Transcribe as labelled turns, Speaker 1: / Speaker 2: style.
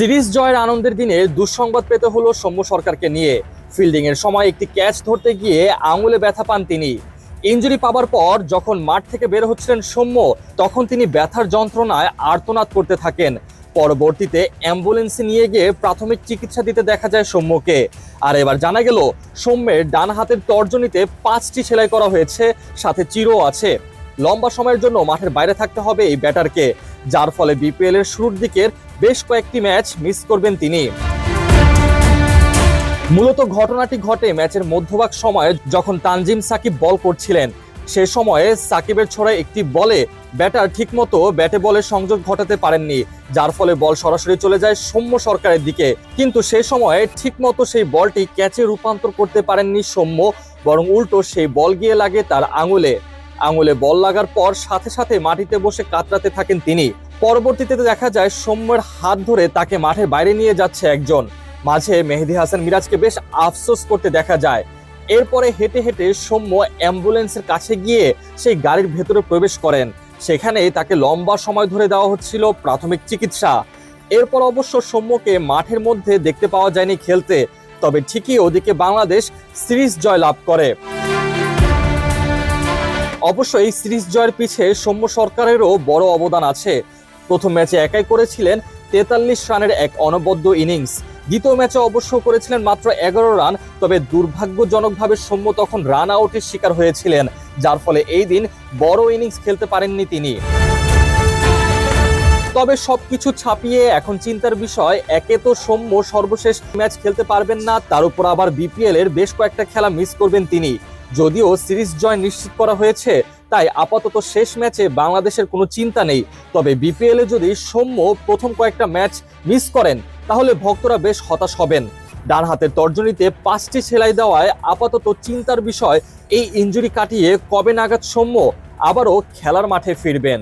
Speaker 1: Series জয়ের আনন্দের দিনে দুঃসংবাদ পেতে হলো সৌম্য সরকারকে নিয়ে। ফিল্ডিং এর সময় একটি ক্যাচ ধরতে গিয়ে আঙুলে ব্যথা পান তিনি। ইঞ্জুরি পাবার পর যখন মাঠ থেকে বের হচ্ছিলেন সৌম্য, তখন তিনি ব্যথার যন্ত্রণায় আর্তনাদ করতে থাকেন। পরবর্তীতে অ্যাম্বুলেন্সে নিয়ে গিয়ে প্রাথমিক চিকিৎসা দিতে দেখা যায় সৌম্যকে। আর এবার জানা গেল, সৌম্যের ডান হাতের তর্জনীতে পাঁচটি সেলাই করা হয়েছে, সাথে চিরও আছে। লম্বা সময়ের জন্য মাঠের বাইরে থাকতে হবে এই ব্যাটারকে, যার ফলে বিপিএল এর শুরুর দিকের বেশ কয়েকটি ম্যাচ মিস করবেন তিনি। মূলত ঘটনাটি ঘটে ম্যাচের মধ্যভাগ সময়ে যখন তানজিম সাকিব বল করছিলেন। সে সময়ে সাকিবের ছড়ায় একটি বলে ব্যাটার ঠিকমতো ব্যাটে বলের সংযোগ ঘটাতে পারেননি, যার ফলে বল সরাসরি চলে যায় সৌম্য সরকারের দিকে। কিন্তু সে সময়ে ঠিকমতো সেই বলটি ক্যাচে রূপান্তর করতে পারেননি সৌম্য, বরং উল্টো সেই বল গিয়ে লাগে তার আঙুলে। আঙুলে বল লাগার পর সাথে সাথে মাটিতে বসে কাতরাতে থাকেন তিনি। পরবর্তীতে দেখা যায়, সৌম্যের হাত ধরে তাকে মাঠের বাইরে নিয়ে যাচ্ছে একজন। মাঝে মেহেদি হাসান মিরাজকে বেশ আফসোস করতে দেখা যায়। এরপরে হেঁটে হেঁটে সৌম্য অ্যাম্বুলেন্সের কাছে গিয়ে সেই গাড়ির ভেতরে প্রবেশ করেন। সেখানে তাকে লম্বা সময় ধরে দেওয়া হচ্ছিল প্রাথমিক চিকিৎসা। এরপর অবশ্য সৌম্যকে মাঠের মধ্যে দেখতে পাওয়া যায়নি খেলতে। তবে ঠিকই ওদিকে বাংলাদেশ সিরিজ জয় লাভ করে। অবশ্য এই সিরিজ জয়ের পিছে সৌম্য সরকারেরও বড় অবদান আছে। প্রথম ম্যাচে একাই করেছিলেন তেতাল্লিশ রানের এক অনবদ্য ইনিংস। দ্বিতীয় ম্যাচে অবশ্য করেছিলেন মাত্র এগারো রান, তবে দুর্ভাগ্যজনকভাবে সৌম্য তখন রান আউটের শিকার হয়েছিলেন, যার ফলে এই দিন বড় ইনিংস খেলতে পারেননি তিনি। তবে সবকিছু ছাপিয়ে এখন চিন্তার বিষয়, একে তো সৌম্য সর্বশেষ ম্যাচ খেলতে পারবেন না, তার উপর আবার বিপিএল এর বেশ কয়েকটা খেলা মিস করবেন তিনি। যদিও সিরিজ জয় নিশ্চিত করা হয়েছে, তাই আপাতত শেষ ম্যাচে বাংলাদেশের কোনো চিন্তা নেই। তবে বিপিএলে যদি সৌম্য প্রথম কয়েকটা ম্যাচ মিস করেন, তাহলে ভক্তরা বেশ হতাশ হবেন। ডান হাতের তর্জনীতে পাঁচটি সেলাই দেওয়ায় আপাতত চিন্তার বিষয়, এই ইঞ্জুরি কাটিয়ে কবে নাগাদ সৌম্য আবারও খেলার মাঠে ফিরবেন।